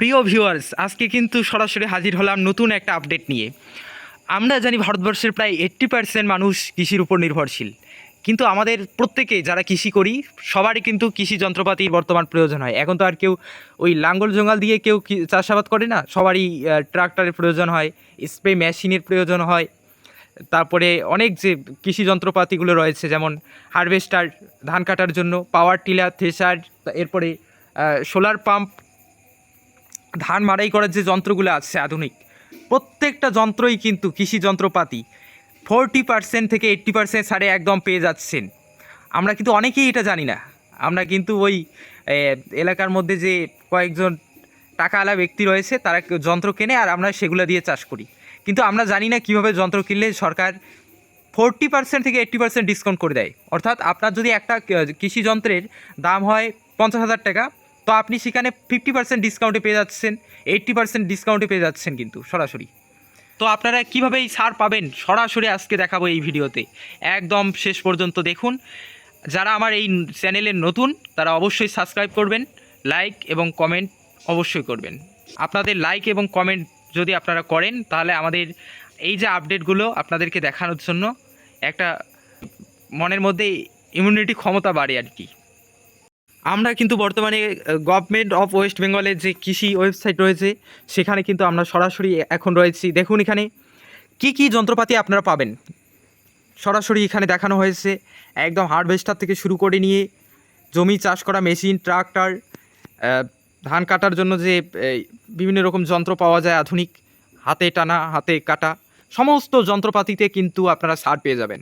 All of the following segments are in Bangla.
প্রিয় ভিউয়ার্স আজকে কিন্তু সরাসরি হাজির হলাম নতুন একটা আপডেট নিয়ে। আমরা জানি ভারতবর্ষের প্রায় এইট্টি পার্সেন্ট মানুষ কৃষির উপর নির্ভরশীল। কিন্তু আমাদের প্রত্যেকে যারা কৃষি করি, সবারই কিন্তু কৃষি যন্ত্রপাতির বর্তমান প্রয়োজন হয়। এখন তো আর কেউ ওই লাঙ্গল জঙ্গাল দিয়ে কেউ চাষাবাদ করে না, সবারই ট্রাক্টরের প্রয়োজন হয় স্প্রে মেশিনের প্রয়োজন হয়। তারপরে অনেক যে কৃষি যন্ত্রপাতিগুলো রয়েছে, যেমন হারভেস্টার ধান কাটার জন্য পাওয়ার টিলার থ্রেসার এরপরে সোলার পাম্প ধান মাড়াই করার যে যন্ত্রগুলো আছে আধুনিক, প্রত্যেকটা যন্ত্রই কিন্তু কৃষি যন্ত্রপাতি। ফোরটি পার্সেন্ট থেকে এইট্টি পার্সেন্ট সারে একদম পেয়ে যাচ্ছেন। আমরা কিন্তু অনেকেই এটা জানি না। আমরা কিন্তু ওই এলাকার মধ্যে যে কয়েকজন টাকাওয়ালা ব্যক্তি রয়েছে, তারা যন্ত্র কেনে আর আমরা সেগুলো দিয়ে চাষ করি। কিন্তু আমরা জানি না কীভাবে যন্ত্র কিনলে সরকার ফোরটি পার্সেন্ট থেকে এইট্টি পার্সেন্ট ডিসকাউন্ট করে দেয়। অর্থাৎ আপনার যদি একটা কৃষি যন্ত্রের দাম হয় পঞ্চাশ হাজার টাকা তো আপনি সেখানে ফিফটি পার্সেন্ট ডিসকাউন্টে পেয়ে যাচ্ছেন এইট্টি পার্সেন্ট ডিসকাউন্টে পেয়ে যাচ্ছেন কিন্তু সরাসরি। তো আপনারা কীভাবে এই ছাড় পাবেন? সরাসরি আজকে দেখাবো এই ভিডিওতে। একদম শেষ পর্যন্ত দেখুন। যারা আমার এই চ্যানেলের নতুন, তারা অবশ্যই সাবস্ক্রাইব করবেন লাইক এবং কমেন্ট অবশ্যই করবেন। আপনাদের লাইক এবং কমেন্ট যদি আপনারা করেন, তাহলে আমাদের এই যে আপডেটগুলো আপনাদেরকে দেখানোর জন্য একটা মনের মধ্যে ইমিউনিটি ক্ষমতা বাড়ে আর কি। আমরা কিন্তু বর্তমানে গভর্নমেন্ট অফ ওয়েস্ট বেঙ্গলের যে কৃষি ওয়েবসাইট রয়েছে, সেখানে কিন্তু আমরা সরাসরি এখন রয়েছি। দেখুন এখানে, কি কি যন্ত্রপাতি আপনারা পাবেন? সরাসরি এখানে দেখানো হয়েছে, একদম হারভেস্টার থেকে শুরু করে নিয়ে জমি চাষ করা মেশিন ট্রাক্টর ধান কাটার জন্য যে বিভিন্ন রকম যন্ত্র পাওয়া যায় আধুনিক, হাতে টানা, হাতে কাটা, সমস্ত যন্ত্রপাতিতে কিন্তু আপনারা ছাড় পেয়ে যাবেন।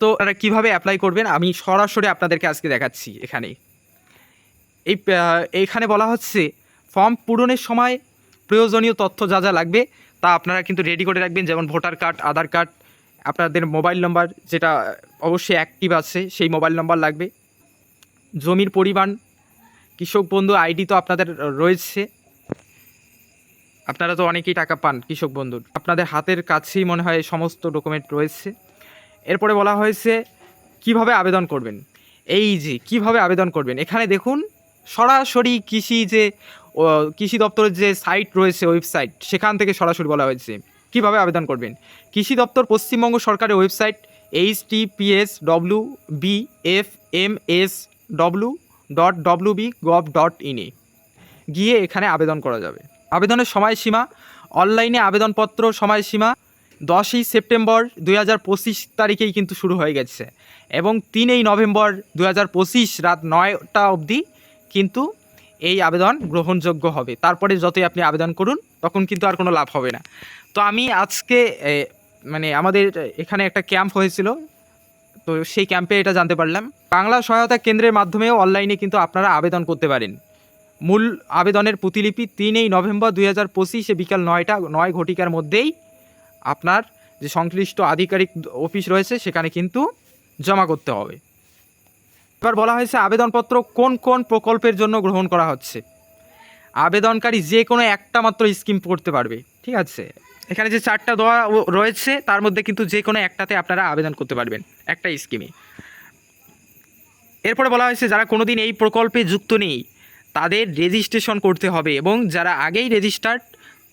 তো আপনারা কীভাবে অ্যাপ্লাই করবেন? আমি সরাসরি আপনাদেরকে আজকে দেখাচ্ছি এখানে এই এইখানে বলা হচ্ছে ফর্ম পূরণের সময় প্রয়োজনীয় তথ্য যা যা লাগবে তা আপনারা কিন্তু রেডি করে রাখবেন, যেমন ভোটার কার্ড আধার কার্ড আপনাদের মোবাইল নম্বর যেটা অবশ্যই অ্যাক্টিভ আছে, সেই মোবাইল নম্বর লাগবে। জমির পরিমাণ, কৃষক বন্ধু আইডি তো আপনাদের রয়েছে। আপনারা তো অনেকেই টাকা পান কৃষক বন্ধুর। আপনাদের হাতের কাছেই মনে হয় সমস্ত ডকুমেন্ট রয়েছে। এরপরে বলা হয়েছে, কীভাবে আবেদন করবেন? এই যে, কীভাবে আবেদন করবেন? এখানে দেখুন, সরাসরি কৃষি যে কৃষি দপ্তরের যে সাইট রয়েছে ওয়েবসাইট সেখান থেকে সরাসরি বলা হয়েছে, কীভাবে আবেদন করবেন? কৃষি দপ্তর পশ্চিমবঙ্গ সরকারের website H S W B F M S W dot W B gov dot ইনে গিয়ে এখানে আবেদন করা যাবে। আবেদনের সময়সীমা অনলাইনে আবেদনপত্র সময়সীমা দশই সেপ্টেম্বর দুই হাজার পঁচিশ তারিখেই কিন্তু শুরু হয়ে গেছে এবং তিনই নভেম্বর দু হাজার পঁচিশ রাত নয়টা অবধি কিন্তু এই আবেদন গ্রহণযোগ্য হবে। তারপরে যতই আপনি আবেদন করুন, তখন কিন্তু আর কোনো লাভ হবে না। তো আমি আজকে মানে আমাদের এখানে একটা ক্যাম্প হয়েছিল, তো সেই ক্যাম্পে এটা জানতে পারলাম। বাংলা সহায়তা কেন্দ্রের মাধ্যমেও অনলাইনে কিন্তু আপনারা আবেদন করতে পারেন। মূল আবেদনের প্রতিলিপি তিনই নভেম্বর দুই হাজার পঁচিশে বিকাল নয়টা, নয় ঘটিকার মধ্যেই আপনার যে সংশ্লিষ্ট আধিকারিক অফিস রয়েছে, সেখানে কিন্তু জমা করতে হবে। এবার বলা হয়েছে, আবেদনপত্র কোন কোন প্রকল্পের জন্য গ্রহণ করা হচ্ছে? আবেদনকারী যে কোনো একটা মাত্র স্কিম করতে পারবে, ঠিক আছে? এখানে যে চারটা দেওয়া রয়েছে, তার মধ্যে কিন্তু যে কোনো একটাতে আপনারা আবেদন করতে পারবেন, একটা স্কিমে। এরপরে বলা হয়েছে, যারা কোনোদিন এই প্রকল্পে যুক্ত নেই, তাদের রেজিস্ট্রেশন করতে হবে এবং যারা আগেই রেজিস্টার্ড,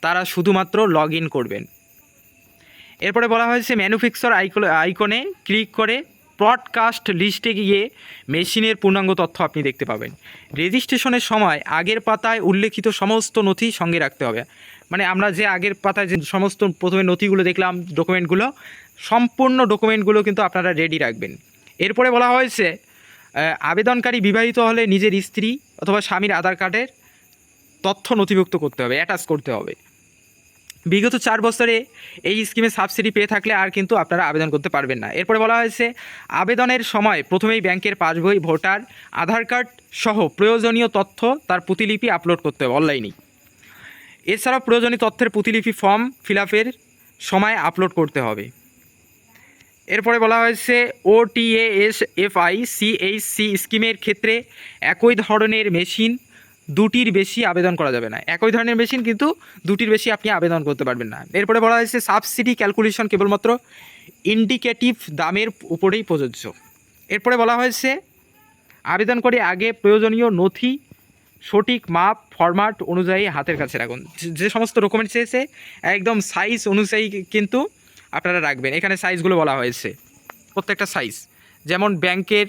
তারা শুধুমাত্র লগ করবেন। এরপরে বলা হয়েছে ম্যানুফ্যাকচার আইকনে ক্লিক করে ব্রডকাস্ট লিস্টে গিয়ে মেশিনের পূর্ণাঙ্গ তথ্য আপনি দেখতে পাবেন। রেজিস্ট্রেশনের সময় আগের পাতায় উল্লেখিত সমস্ত নথি সঙ্গে রাখতে হবে। মানে আমরা যে আগের পাতায় যে সমস্ত প্রথমে নথিগুলো দেখলাম, ডকুমেন্টগুলো, সম্পূর্ণ ডকুমেন্টগুলো কিন্তু আপনারা রেডি রাখবেন। এরপরে বলা হয়েছে আবেদনকারী বিবাহিত হলে নিজের স্ত্রী অথবা স্বামীর আধার কার্ডের তথ্য নথিভুক্ত করতে হবে অ্যাটাচ করতে হবে। বিগত চার বছরে এই স্কিমে সাবসিডি পেয়ে থাকলে আর কিন্তু আপনারা আবেদন করতে পারবেন না। এরপরে বলা হয়েছে, আবেদনের সময় প্রথমেই ব্যাংকের পাসবই, ভোটার, আধার কার্ড সহ প্রয়োজনীয় তথ্য তার প্রতিলিপি আপলোড করতে হবে অনলাইনেই এছাড়াও প্রয়োজনীয় তথ্যের প্রতিলিপি ফর্ম ফিল আপের সময় আপলোড করতে হবে। এরপরে বলা হয়েছে O S F I CHC স্কিমের ক্ষেত্রে একই ধরনের মেশিন দুটির বেশি আবেদন করা যাবে না। একই ধরনের মেশিন কিন্তু দুটির বেশি আপনি আবেদন করতে পারবেন না। এরপরে বলা হয়েছে সাবসিডি ক্যালকুলেশন কেবলমাত্র ইন্ডিকেটিভ দামের উপরেই প্রযোজ্য। এরপরে বলা হয়েছে, আবেদন করে আগে প্রয়োজনীয় নথি, সঠিক মাপ ফরম্যাট অনুযায়ী হাতের কাছে রাখুন। যে- সমস্ত ডকুমেন্ট চেয়েছে, একদম সাইজ অনুযায়ী কিন্তু আপনারা রাখবেন। এখানে সাইজগুলো বলা হয়েছে। প্রত্যেকটা সাইজ যেমন ব্যাংকের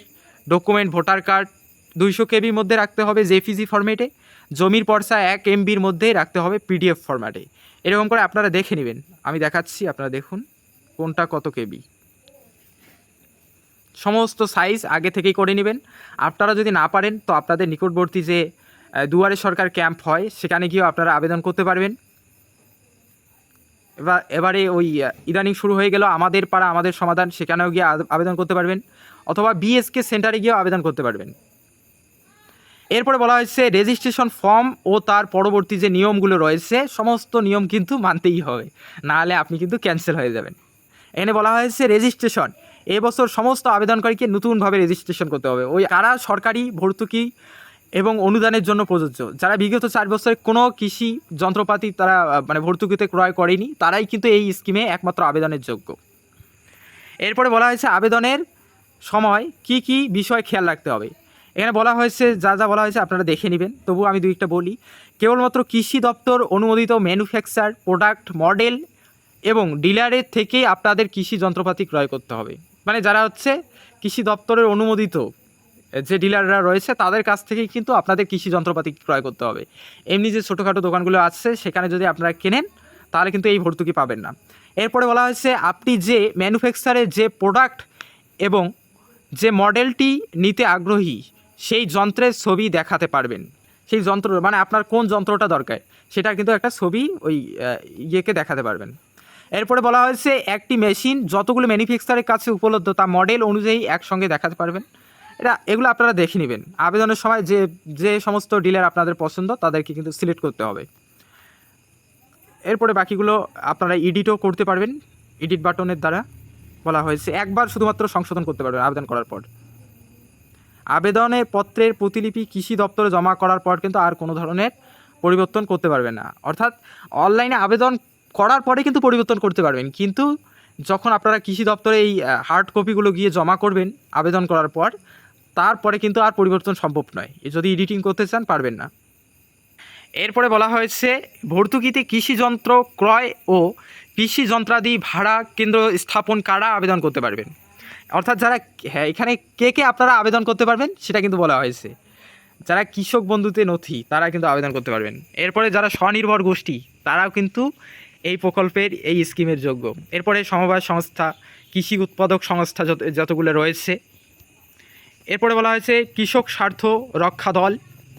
ডকুমেন্ট ভোটার কার্ড দুইশো কেবির মধ্যে রাখতে হবে জেপিজি ফরম্যাটে জমির পর্সা এক এমবির মধ্যে রাখতে হবে পিডিএফ ফরম্যাটে এরকম করে আপনারা দেখে নেবেন। আমি দেখাচ্ছি, আপনারা দেখুন কোনটা কত কেবি। সমস্ত সাইজ আগে থেকেই করে নেবেন। আপনারা যদি না পারেন, তো আপনাদের নিকটবর্তী যে দুয়ারে সরকার ক্যাম্প হয়, সেখানে গিয়েও আপনারা আবেদন করতে পারবেন। এবার, এবারে ওই ইদানিং শুরু হয়ে গেল, আমাদের পাড়া, আমাদের সমাধান, সেখানেও গিয়ে আবেদন করতে পারবেন। অথবা বিএসকে সেন্টারে গিয়েও আবেদন করতে পারবেন। এরপরে বলা হয়েছে রেজিস্ট্রেশন ফর্ম ও তার পরবর্তী যে নিয়মগুলো রয়েছে, সমস্ত নিয়ম কিন্তু মানতেই হবে। নাহলে আপনি কিন্তু ক্যান্সেল হয়ে যাবেন। এখানে বলা হয়েছে রেজিস্ট্রেশন এবছর সমস্ত আবেদনকারীকে নতুনভাবে রেজিস্ট্রেশন করতে হবে। ওই কারা সরকারি, ভর্তুকি এবং অনুদানের জন্য প্রযোজ্য? যারা বিগত চার বছরে কোনো কৃষি যন্ত্রপাতি তারা মানে ভর্তুকিতে ক্রয় করেনি, তারাই কিন্তু এই স্কিমে একমাত্র আবেদনের যোগ্য। এরপরে বলা হয়েছে, আবেদনের সময় কি কি বিষয় খেয়াল রাখতে হবে? এখানে বলা হয়েছে, যা যা বলা হয়েছে আপনারা দেখে নেবেন। তবু আমি দুই একটা বলি, কেবলমাত্র কৃষি দপ্তর অনুমোদিত ম্যানুফ্যাকচার, প্রোডাক্ট, মডেল এবং ডিলারের থেকে আপনাদের কৃষি যন্ত্রপাতি ক্রয় করতে হবে। মানে যারা হচ্ছে কৃষি দপ্তরের অনুমোদিত যে ডিলাররা রয়েছে, তাদের কাছ থেকেই কিন্তু আপনাদের কৃষি যন্ত্রপাতি ক্রয় করতে হবে। এমনি যে ছোটোখাটো দোকানগুলো আছে, সেখানে যদি আপনারা কেনেন, তাহলে কিন্তু এই ভর্তুকি পাবেন না। এরপরে বলা হয়েছে, আপনি যে ম্যানুফ্যাকচারের যে প্রোডাক্ট এবং যে মডেলটি নিতে আগ্রহী সেই যন্ত্রের ছবি দেখাতে পারবেন। সেই যন্ত্র মানে আপনার কোন যন্ত্রটা দরকার, সেটা কিন্তু একটা ছবি ওই ইয়েকে দেখাতে পারবেন। এরপরে বলা হয়েছে, একটি মেশিন যতগুলো ম্যানুফ্যাকচারের কাছে উপলব্ধ, তা মডেল অনুযায়ী একসঙ্গে দেখাতে পারবেন। এটা, এগুলো আপনারা দেখে নেবেন। আবেদনের সময় যে যে সমস্ত ডিলার আপনাদের পছন্দ, তাদেরকে কিন্তু সিলেক্ট করতে হবে। এরপরে বাকিগুলো আপনারা এডিটও করতে পারবেন, এডিট বাটনের দ্বারা বলা হয়েছে। একবার শুধুমাত্র সংশোধন করতে পারবেন আবেদন করার পর। আবেদনের পত্রের প্রতিলিপি কৃষি দপ্তরে জমা করার পর কিন্তু আর কোনো ধরনের পরিবর্তন করতে পারবেন না। অর্থাৎ অনলাইনে আবেদন করার পরে কিন্তু পরিবর্তন করতে পারবেন। কিন্তু যখন আপনারা কৃষি দপ্তরে এই হার্ড কপিগুলো গিয়ে জমা করবেন আবেদন করার পর, তারপরে কিন্তু আর পরিবর্তন সম্ভব নয়। যদি এডিটিং করতে চান, পারবেন না। এরপরে বলা হয়েছে, ভর্তুকিতে কৃষি যন্ত্র ক্রয় ও কৃষি যন্ত্রাদি ভাড়া কেন্দ্র স্থাপন কারা আবেদন করতে পারবেন? অর্থাৎ যারা হ্যাঁ এখানে কে কে আপনারা আবেদন করতে পারবেন সেটা কিন্তু বলা হয়েছে। যারা কৃষক বন্ধুতে নথি, তারা কিন্তু আবেদন করতে পারবেন। এরপরে যারা স্বনির্ভর গোষ্ঠী, তারাও কিন্তু এই প্রকল্পের, এই স্কিমের যোগ্য। এরপরে সমবায় সংস্থা, কৃষি উৎপাদক সংস্থা যত, যতগুলো রয়েছে। এরপরে বলা হয়েছে, কৃষক স্বার্থ রক্ষা দল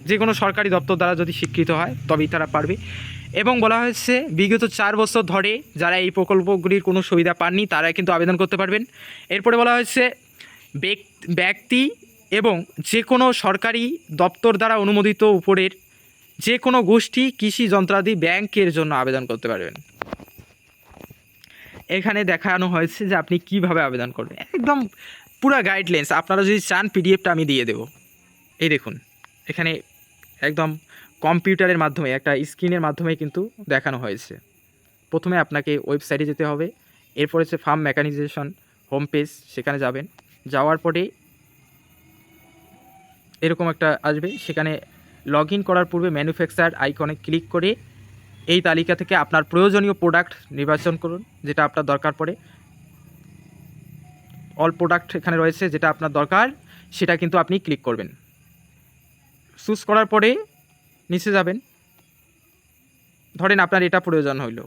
যে কোনো সরকারি দপ্তর দ্বারা যদি স্বীকৃত হয়, তবেই তারা পারবে। এবং বলা হয়েছে, বিগত চার বছর ধরে যারা এই প্রকল্পগুলির কোনো সুবিধা পাননি তারা কিন্তু আবেদন করতে পারবেন। এরপরে বলা হয়েছে ব্যক- ব্যক্তি এবং যে কোনো সরকারি দপ্তর দ্বারা অনুমোদিত উপরের যে কোনো গোষ্ঠী, কৃষি, যন্ত্রাদি ব্যাংকের জন্য আবেদন করতে পারবেন। এখানে দেখানো হয়েছে যে আপনি কীভাবে আবেদন করবেন। একদম পুরো গাইডলাইন্স আপনারা যদি চান পিডিএফটা আমি দিয়ে দেবো। এই দেখুন, এখানে একদম কম্পিউটারের মাধ্যমে, একটা স্ক্রিনের মাধ্যমে কিন্তু দেখানো হয়েছে। প্রথমে আপনাকে ওয়েবসাইটে যেতে হবে, এরপর হচ্ছে ফার্ম মেকানিজেশন হোম পেজ সেখানে যাবেন। যাওয়ার পরে এরকম একটা আসবে, সেখানে লগ করার পূর্বে ম্যানুফ্যাকচার আইকনে ক্লিক করে এই তালিকা থেকে আপনার প্রয়োজনীয় প্রোডাক্ট নির্বাচন করুন, যেটা আপনার দরকার পড়ে। অল প্রোডাক্ট এখানে রয়েছে, যেটা আপনার দরকার, সেটা কিন্তু আপনি ক্লিক করবেন। চুজ করার পরে নিচে যাবেন। ধরেন আপনার এটা প্রয়োজন হইল।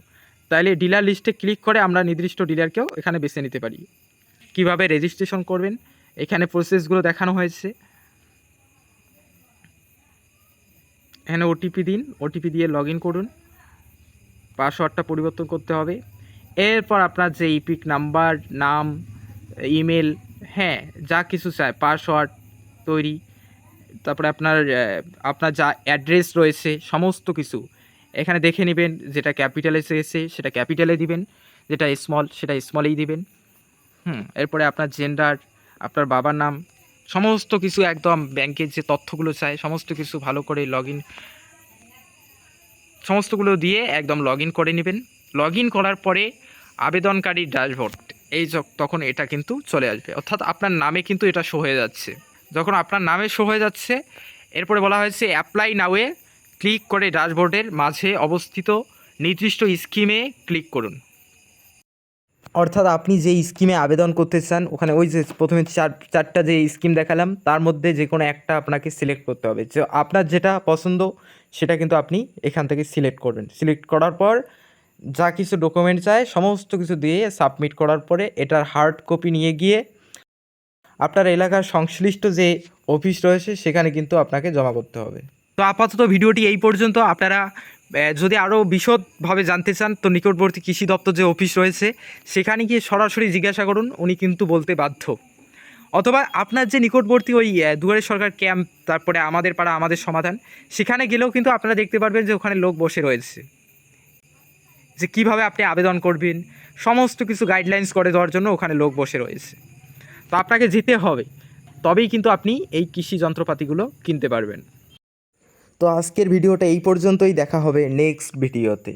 তাহলে ডিলার লিস্টে ক্লিক করে আমরা নির্দিষ্ট ডিলারকেও এখানে বেছে নিতে পারি। কীভাবে রেজিস্ট্রেশন করবেন? এখানে প্রসেসগুলো দেখানো হয়েছে। এখানে ওটিপি দিন। ওটিপি দিয়ে লগ করুন। পাসওয়ার্ডটা পরিবর্তন করতে হবে। এরপর আপনার যে ইপিক নাম্বার নাম ইমেল হ্যাঁ যা কিছু চায় পাসওয়ার্ড, তৈরি তারপরে আপনার আপনার যা অ্যাড্রেস রয়েছে, সমস্ত কিছু, এখানে দেখে নেবেন যেটা ক্যাপিটালে চেয়েছে সেটা ক্যাপিটালে দিবেন, যেটা স্মল সেটা স্মলেই দিবেন। হুম, এরপরে আপনার জেন্ডার আপনার বাবার নাম, সমস্ত কিছু একদম ব্যাংকের যে তথ্যগুলো চাই, সমস্ত কিছু ভালো করে লগ ইন সমস্তগুলো দিয়ে একদম লগ ইন করে নেবেন। লগ ইন করার পরে আবেদনকারী ড্যাশবোর্ড এই তখন এটা কিন্তু চলে আসবে। অর্থাৎ আপনার নামে কিন্তু এটা শো হয়ে যাচ্ছে। যখন আপনার নামে শো হয়ে যাচ্ছে, এরপরে বলা হয়েছে অ্যাপ্লাই নাওয়ে ক্লিক করে ড্যাশবোর্ডের মাঝে অবস্থিত নির্দিষ্ট স্কিমে ক্লিক করুন। অর্থাৎ আপনি যে স্কিমে আবেদন করতে চান, ওখানে ওই যে প্রথমে চার, চারটা যে স্কিম দেখালাম, তার মধ্যে যে কোনো একটা আপনাকে সিলেক্ট করতে হবে। যে আপনার যেটা পছন্দ, সেটা কিন্তু আপনি এখান থেকে সিলেক্ট করবেন। সিলেক্ট করার পর যা কিছু ডকুমেন্ট চায় সমস্ত কিছু দিয়ে সাবমিট করার পরে এটার হার্ড কপি নিয়ে গিয়ে আপনার এলাকার সংশ্লিষ্ট যে অফিস রয়েছে, সেখানে কিন্তু আপনাকে জমা করতে হবে। তো আপাতত ভিডিওটি এই পর্যন্ত। আপনারা যদি আরও বিশদভাবে জানতে চান, তো নিকটবর্তী কৃষি দপ্তর যে অফিস রয়েছে, সেখানে গিয়ে সরাসরি জিজ্ঞাসা করুন, উনি কিন্তু বলতে বাধ্য। অথবা আপনার যে নিকটবর্তী ওই দুয়ারে সরকার ক্যাম্প, তারপরে আমাদের পাড়া, আমাদের সমাধান, সেখানে গেলেও কিন্তু আপনারা দেখতে পারবেন যে ওখানে লোক বসে রয়েছে। যে কীভাবে আপনি আবেদন করবেন, সমস্ত কিছু গাইডলাইন্স করে দেওয়ার জন্য ওখানে লোক বসে রয়েছে। তো আপনাকে যেতে হবে। তবেই কিন্তু আপনি এই কৃষি যন্ত্রপাতিগুলো কিনতে পারবেন। তো আজকের ভিডিওটা এই পর্যন্তই। দেখা হবে নেক্সট ভিডিওতে